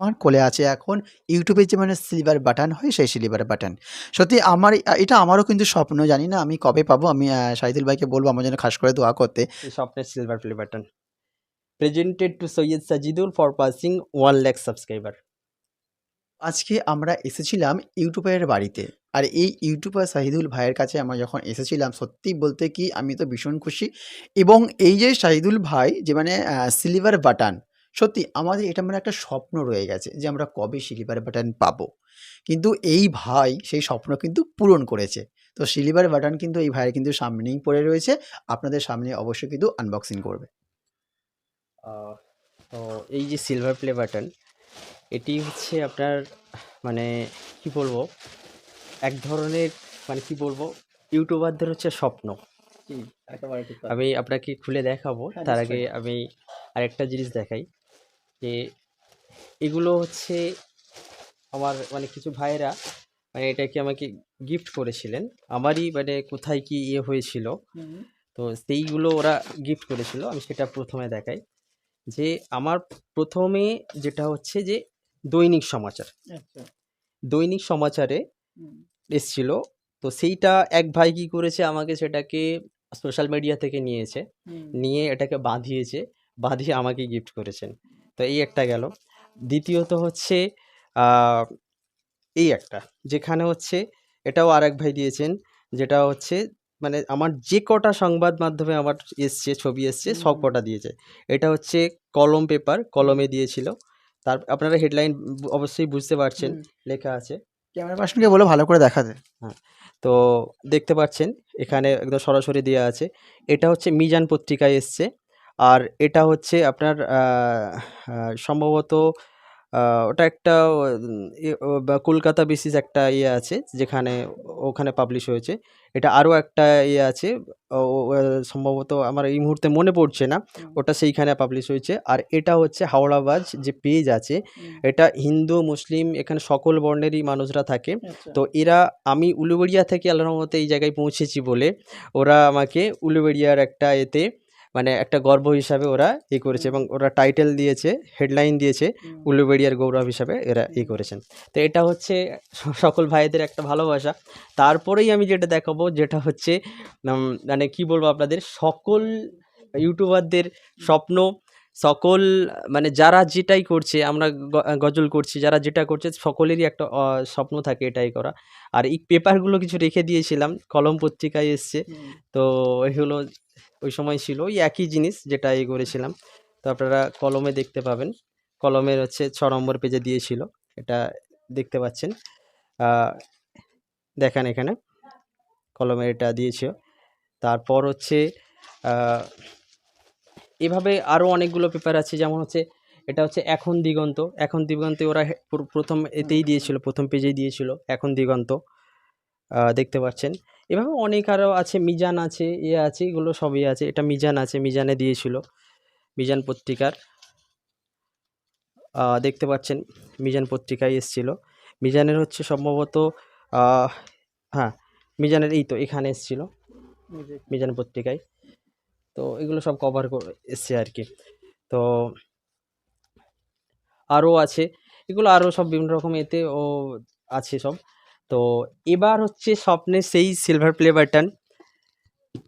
আমার কোলে আছে এখন ইউটিউবে যে মানে সিলভার বাটন হয় সেই সিলভার বাটন সত্যি আমার এটা আমারও কিন্তু স্বপ্ন জানি না আমি কবে পাবো আমি শাহিদুল ভাইকে বলব আমার জন্য খাস করে দোয়া করতে। স্বপ্নের silver play button presented to Syed Sajidul for passing one lakh subscriber আজকে আমরা এসেছিলাম ইউটিউবারের বাড়িতে। আর এই ইউটিউবার শাহিদুল ভাইয়ের কাছে আমরা যখন এসেছিলাম সত্যি বলতে কি আমি তো ভীষণ খুশি এবং এই যে শাহিদুল ভাই যে মানে সিলভার বাটন সত্যি আমাদের এটা মানে একটা স্বপ্ন রয়ে গেছে যে আমরা কবে সিলভার বাটন পাবো। কিন্তু এই ভাই সেই স্বপ্ন কিন্তু পূরণ করেছে। তো সিলভার বাটন কিন্তু এই ভাইয়ের কিন্তু সামনেই পড়ে রয়েছে। আপনাদের সামনে অবশ্যই কিন্তু আনবক্সিং করবে। তো এই যে সিলভার প্লে বাটন এটি হচ্ছে আপনার মানে কি বলব এক ধরনের মানে কি বলব ইউটিউবারদের হচ্ছে স্বপ্ন আমি আপনাকে খুলে দেখাবো হ্যাঁ, তার আগে আমি আরেকটা জিনিস দেখাই যে এগুলো হচ্ছে আমার মানে কিছু ভাইয়েরা মানে এটাকে আমাকে গিফট করেছিলেন। আমারই মানে কোথায় কি ইয়ে হয়েছিল। তো সেইগুলো ওরা গিফট করেছিল আমি সেটা প্রথমে দেখাই। যে আমার প্রথমে যেটা হচ্ছে যে দৈনিক সমাচার। আচ্ছা। দৈনিক সমাচারে এসছিল। তো সেইটা এক ভাই কি করেছে আমাকে সেটাকে সোশ্যাল মিডিয়া থেকে নিয়েছে। নিয়ে এটাকে বাঁধিয়েছে বাঁধিয়ে আমাকে গিফট করেছেন। তো এই একটা গেল। দ্বিতীয়ত হচ্ছে এই একটা যেখানে হচ্ছে এটাও আর এক ভাই দিয়েছেন যেটা হচ্ছে মানে আমার যে কটা সংবাদ মাধ্যমে আমার এসছে ছবি এসছে সব কটা দিয়েছে। এটা হচ্ছে কলম পেপার কলমে দিয়েছিল। তার আপনারা হেডলাইন অবশ্যই বুঝতে পারছেন লেখা আছে। ক্যামেরা পার্সনকে বলে ভালো করে দেখাতে। তো দেখতে পাচ্ছেন এখানে একদম সরাসরি দেওয়া আছে। এটা হচ্ছে মিজান পত্রিকায় এসছে। আর এটা হচ্ছে আপনার সম্ভবত ওটা একটা কলকাতা বেসিস একটা ইয়ে আছে যেখানে ওখানে পাবলিশ হয়েছে। এটা আরও একটা ইয়ে আছে সম্ভবত আমার এই মুহূর্তে মনে পড়ছে না ওটা সেইখানে পাবলিশ হয়েছে। আর এটা হচ্ছে হাওড়াবাজ যে পেজ আছে এটা হিন্দু মুসলিম এখানে সকল বর্ণেরই মানুষরা থাকে। তো এরা আমি উলুবেড়িয়া থেকে আল্লাহর রহমতে এই জায়গায় পৌঁছেছি বলে ওরা আমাকে উলুবেড়িয়ার একটা এতে মানে একটা গর্ব হিসাবে ওরা ই করেছে এবং ওরা টাইটেল দিয়েছে হেডলাইন দিয়েছে উলুবেড়িয়ার গৌরব হিসাবে এরা ই করেছেন। তো এটা হচ্ছে সকল ভাইদের একটা ভালোবাসা। তারপরেই আমি যেটা দেখাবো যেটা হচ্ছে মানে কি বলব আপনাদের? সকল ইউটিউবারদের স্বপ্ন সকল মানে যারা যেটাই করছে আমরা গ- গজল করছি যারা যেটা করছে সকলেরই একটা স্বপ্ন থাকে এটাই করা। আর এই পেপারগুলো কিছু রেখে দিয়েছিলাম কলম পত্রিকায় এসছে। তো এগুলো ওই সময় ছিল ওই একই জিনিস যেটা এই করেছিলাম। তো আপনারা কলমে দেখতে পাবেন। কলমের হচ্ছে ছ নম্বর পেজে দিয়েছিল এটা দেখতে পাচ্ছেন। আহ, দেখেন এখানে কলমে এটা দিয়েছিল তারপর হচ্ছে এভাবে আরও অনেকগুলো পেপার আছে, যেমন হচ্ছে, এটা হচ্ছে এখন দিগন্ত। এখন দিগন্তে ওরা প্রথম এতেই দিয়েছিল, প্রথম পেজেই দিয়েছিল, এখন দিগন্ত দেখতে পাচ্ছেন। এভাবে অনেক আরও আছে, মিজান আছে এ আছে, এগুলো সবই আছে। এটা মিজান আছে, মিজানে দিয়েছিল, মিজান পত্রিকার। দেখতে পাচ্ছেন, মিজান পত্রিকায় এসছিল। মিজানের হচ্ছে সম্ভবত হ্যাঁ মিজানের এই তো এখানে এসছিল, মিজান পত্রিকায়। তো এগুলো সব কভার এসছে আর কি। তো আরও আছে এগুলো আরও সব বিভিন্ন রকম এতে ও আছে সব। তো এবার হচ্ছে স্বপ্নে সেই সিলভার প্লে বাটন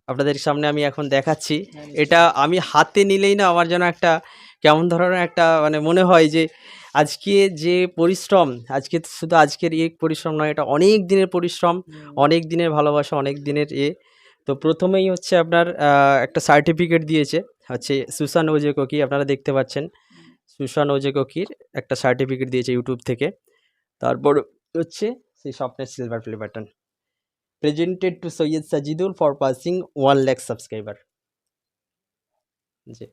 আপনাদের সামনে আমি এখন দেখাচ্ছি। এটা আমি হাতে নিলেই না আমার যেন একটা কেমন ধরনের একটা মানে মনে হয় যে আজকে যে পরিশ্রম আজকে শুধু আজকের এই পরিশ্রম নয় এটা অনেক দিনের পরিশ্রম অনেক দিনের ভালোবাসা অনেক দিনের এ। তো প্রথমেই হচ্ছে আপনার একটা সার্টিফিকেট দিয়েছে। হচ্ছে সুসান ওজে কোকি আপনারা দেখতে পাচ্ছেন। সুসান ওজে কোকির একটা সার্টিফিকেট দিয়েছে ইউটিউব থেকে। তারপর হচ্ছে সেই স্বপ্নের silver play button presented to Syed Sajidul for passing one lakh subscriber জি।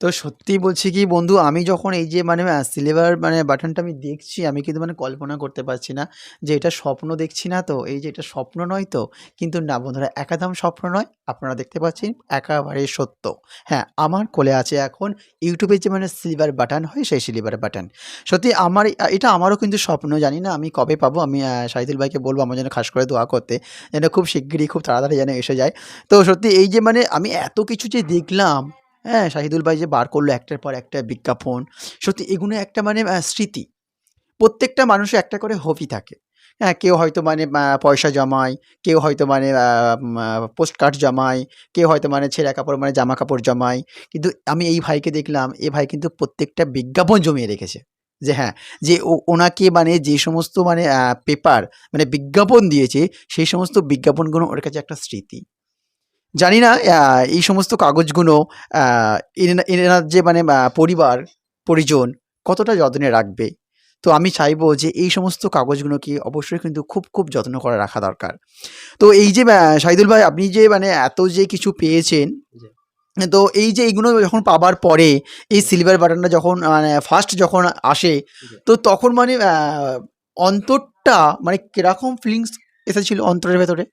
তো সত্যি বলছি কি বন্ধু, আমি যখন এই যে মানে আ সিলভার মানে বাটনটা আমি দেখছি, আমি কিন্তু মানে কল্পনা করতে পারছি না যে এটা স্বপ্ন দেখছি না তো। এই যে এটা স্বপ্ন নয় তো, কিন্তু না বন্ধুরা একাদম স্বপ্ন নয়, আপনারা দেখতে পাচ্ছেন একেবারে সত্য। হ্যাঁ আমার কোলে আছে এখন ইউটিউবে যে মানে সিলভার বাটন হয়, সেই সিলভার বাটন সত্যি আমার, এটা আমারও কিন্তু স্বপ্ন, জানি না আমি কবে পাবো, আমি আ শাহিদুল ভাইকে বলব আমার জন্য খাস করে দোয়া করতে, যেন খুব শিগগিরই, খুব তাড়াতাড়ি যেন এসে যায়। তো সত্যি এই যে মানে আমি এত কিছু যে দেখলাম হ্যাঁ শাহিদুল ভাই যে বার করল একটার পর একটা বিজ্ঞাপন, সত্যি এগুলো একটা মানে স্মৃতি। প্রত্যেকটা মানুষের একটা করে হবি থাকে। হ্যাঁ কেউ হয়তো মানে পয়সা জমায়, কেউ হয়তো মানে পোস্ট কার্ড জমায়, কেউ হয়তো মানে ছেঁড়া কাপড় মানে জামা কাপড় জমায়। কিন্তু আমি এই ভাইকে দেখলাম, এ ভাই কিন্তু প্রত্যেকটা বিজ্ঞাপন জমিয়ে রেখেছে। যে হ্যাঁ যে ওনাকে মানে যে সমস্ত মানে পেপার মানে বিজ্ঞাপন দিয়েছে, সেই সমস্ত বিজ্ঞাপনগুলো ওর কাছে একটা স্মৃতি। জানি না এই সমস্ত কাগজগুলো এনার যে মানে পরিবার পরিজন কতটা যত্নে রাখবে? তো আমি চাইব যে এই সমস্ত কাগজগুলোকে অবশ্যই কিন্তু খুব খুব যত্ন করে রাখা দরকার। তো এই যে শাহিদুল ভাই আপনি যে মানে এত যে কিছু পেয়েছেন তো এই যে এইগুলো যখন পাবার পরে এই সিলভার বাটনটা যখন মানে ফার্স্ট যখন আসে তো তখন মানে অন্তরটা মানে কীরকম ফিলিংস এসেছিল অন্তরের ভেতরে?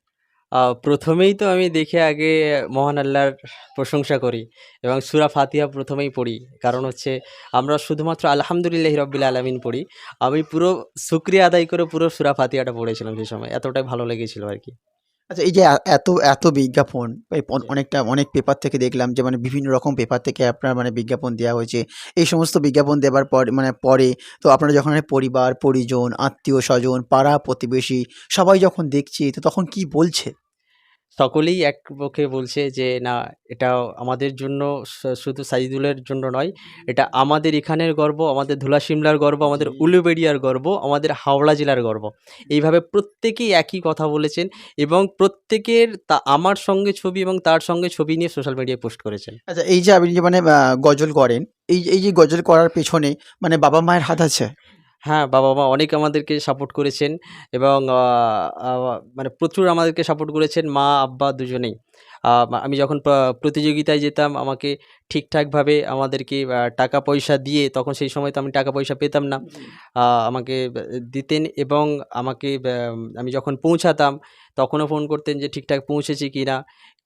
আহ, প্রথমেই তো আমি দেখে আগে মহান আল্লাহর প্রশংসা করি এবং সুরা ফাতিহা প্রথমেই পড়ি। কারণ হচ্ছে আমরা শুধুমাত্র আলহামদুলিল্লাহ রব্বিল আলমিন পড়ি। আমি পুরো শুক্রিয়া আদায় করে পুরো সুরা ফাতিহাটা পড়েছিলাম সেই সময়। এতটাই ভালো লেগেছিল আর কি। আচ্ছা এই যে এ- এত এত বিজ্ঞাপন এই অন- অনেকটা অনেক পেপার থেকে দেখলাম যে মানে বিভিন্ন রকম পেপার থেকে আপনার মানে বিজ্ঞাপন দেওয়া হয়েছে। এই সমস্ত বিজ্ঞাপন দেওয়ার পর মানে পরে তো আপনারা যখন মানে পরিবার পরিজন আত্মীয় স্বজন পাড়া প্রতিবেশী সবাই যখন দেখছে তো তখন কি বলছে? সকলেই এক পক্ষে বলছে যে না এটা আমাদের জন্য শুধু সাইদুলের জন্য নয় এটা আমাদের এখানের গর্ব আমাদের ধুলা সিমলার গর্ব আমাদের উলুবেড়িয়ার গর্ব আমাদের হাওড়া জেলার গর্ব। এইভাবে প্রত্যেকেই একই কথা বলেছেন এবং প্রত্যেকের তা আমার সঙ্গে ছবি এবং তার সঙ্গে ছবি নিয়ে সোশ্যাল মিডিয়ায় পোস্ট করেছেন। আচ্ছা এই যে আপনি যে মানে গজল করেন এই এই যে গজল করার পেছনে মানে বাবা মায়ের হাত আছে? হ্যাঁ বাবা মা অনেক আমাদেরকে সাপোর্ট করেছেন এবং মানে প্রচুর আমাদেরকে সাপোর্ট করেছেন মা, আব্বা দুজনেই। আমি যখন প্রতিযোগিতায় যেতাম আমাকে ঠিকঠাকভাবে আমাদেরকে টাকা পয়সা দিয়ে তখন সেই সময় তো আমি টাকা পয়সা পেতাম না। আমাকে দিতেন এবং আমাকে আমি যখন পৌঁছাতাম তখনও ফোন করতেন যে ঠিকঠাক পৌঁছেছি কি না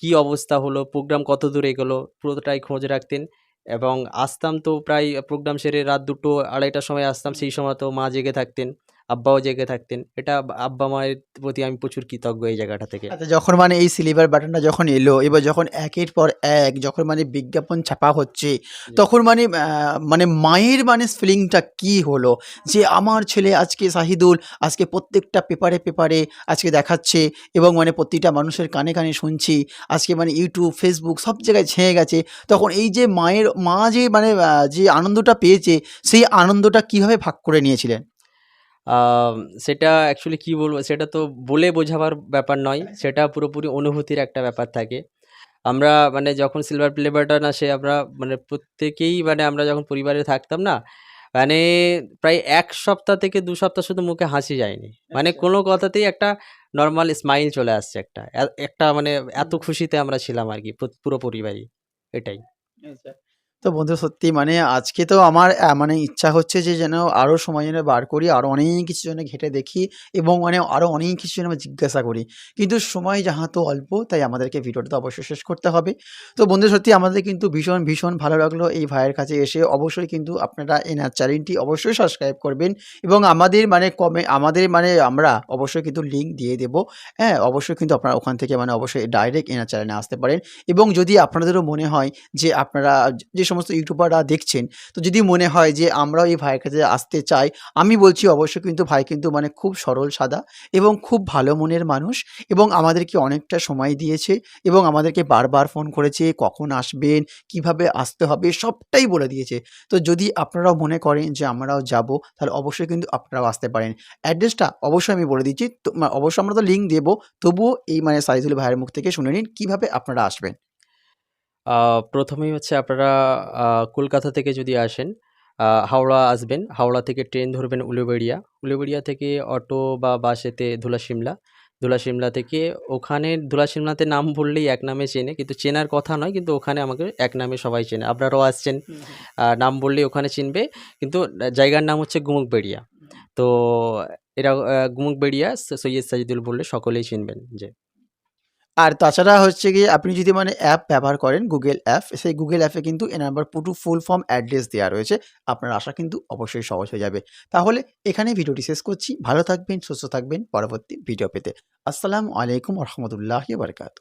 কী অবস্থা হলো প্রোগ্রাম কত দূরে এগোলো, পুরোটাই খোঁজ রাখতেন। এবং আসতাম তো প্রায় প্রোগ্রাম সেরে রাত দুটো, আড়াইটার সময় আসতাম, সেই সময় তো মা জেগে থাকতেন। আব্বাও জেগে থাকতেন। এটা আব্বা মায়ের প্রতি আমি প্রচুর কৃতজ্ঞ এই জায়গাটা থেকে। আচ্ছা যখন মানে এই সিলভার বাটনটা যখন এলো এবার যখন একের পর এক যখন মানে বিজ্ঞাপন ছাপা হচ্ছে তখন মানে মানে মায়ের মানে ফিলিংটা কি হলো? যে আমার ছেলে আজকে শাহিদুল আজকে প্রত্যেকটা পেপারে পেপারে আজকে দেখাচ্ছে এবং মানে প্রতিটা মানুষের কানে কানে শুনছি আজকে মানে ইউটিউব ফেসবুক সব জায়গায় ছেঁয়ে গেছে। তখন এই যে মায়ের মা যে মানে যে আনন্দটা পেয়েছে সেই আনন্দটা কীভাবে ভাগ করে নিয়েছিলেন? সেটা অ্যাকচুয়ালি কি বলব সেটা তো বলে বোঝাবার ব্যাপার নয় সেটা পুরোপুরি অনুভূতির একটা ব্যাপার থাকে। আমরা মানে যখন সিলভার প্লে বাটন আসে আমরা মানে প্রত্যেকেই মানে আমরা যখন পরিবারে থাকতাম না মানে প্রায় এক সপ্তাহ থেকে দু সপ্তাহ শুধু মুখে হাসি যায়নি। মানে আচ্ছা। কোনো কথাতেই একটা নর্মাল স্মাইল চলে আসছে একটা একটা মানে এত খুশিতে আমরা ছিলাম আর কি পুরো- পুরো পরিবারই এটাই। তো বন্ধু, সত্যি মানে আজকে তো আমার মানে ইচ্ছা হচ্ছে যে যেন আরও সময় যেন বার করি আরও অনেক কিছু যেন ঘেটে দেখি এবং মানে আরও অনেক কিছু যেন জিজ্ঞাসা করি। কিন্তু সময় যাহা তো অল্প, তাই আমাদেরকে ভিডিওটা তো অবশ্যই শেষ করতে হবে। তো বন্ধু, সত্যি আমাদের কিন্তু ভীষণ ভীষণ ভালো লাগল এই ভাইয়ের কাছে এসে। অবশ্যই কিন্তু আপনারা এনার চ্যানেলটি অবশ্যই সাবস্ক্রাইব করবেন এবং আমাদের মানে কমে, আমাদের মানে আমরা অবশ্যই কিন্তু লিঙ্ক দিয়ে দেবো। হ্যাঁ অবশ্যই কিন্তু আপনারা ওখান থেকে মানে অবশ্যই ডাইরেক্ট এনার চ্যানেলে আসতে পারেন। এবং যদি আপনাদেরও মনে হয় যে আপনারা যে সমস্ত ইউটিউবাররা দেখছেন, তো যদি মনে হয় যে আমরাও এই ভাইয়ের কাছে আসতে চাই, আমি বলছি অবশ্যই কিন্তু ভাই কিন্তু মানে খুব সরল সাদা এবং খুব ভালো মনের মানুষ এবং আমাদেরকে অনেকটা সময় দিয়েছে এবং আমাদেরকে বারবার ফোন করেছে, কখন আসবেন, কীভাবে আসতে হবে, সবটাই বলে দিয়েছে। তো যদি আপনারাও মনে করেন যে আমরাও যাব, তাহলে অবশ্যই কিন্তু আপনারাও আসতে পারেন। অ্যাড্রেসটা অবশ্যই আমি বলে দিচ্ছি অবশ্যই আমরা তো লিঙ্ক দেবো, তবুও এই মানে সাইজুল ভাইয়ের মুখ থেকে শুনে নিন কীভাবে আপনারা আসবেন। আহ, প্রথমেই হচ্ছে আপনারা আহ, কলকাতা থেকে যদি আসেন আহ, হাওড়া আসবেন হাওড়া থেকে ট্রেন ধরবেন উলুবেড়িয়া। উলুবেড়িয়া থেকে অটো বা বাসেতে ধুলা সিমলা ধুলা সিমলা থেকে ওখানে ধুলা সিমলাতে নাম বললেই এক নামে চেনে কিন্তু চেনার কথা নয় কিন্তু ওখানে আমাকে এক নামে সবাই চেনে। আপনারাও আসছেন আহ, নাম বললেই ওখানে চিনবে কিন্তু জায়গার নাম হচ্ছে গুমুকবেড়িয়া। তো এরা আহ, গুমুকবেড়িয়া সৈয়দ সাজিদুল বললে সকলেই চিনবেন যে আর তাছাড়া হচ্ছে গিয়ে আপনি যদি মানে অ্যাপ ব্যবহার করেন গুগল অ্যাপ সেই গুগল অ্যাপে কিন্তু এ number Putu full form address দেওয়া রয়েছে। আপনার আশা কিন্তু অবশ্যই সহজ হয়ে যাবে। তাহলে এখানে ভিডিওটি শেষ করছি। ভালো থাকবেন, সুস্থ থাকবেন। পরবর্তী ভিডিও পেতে। আসসালামু আলাইকুম রহমতুল্লাহ বারকাত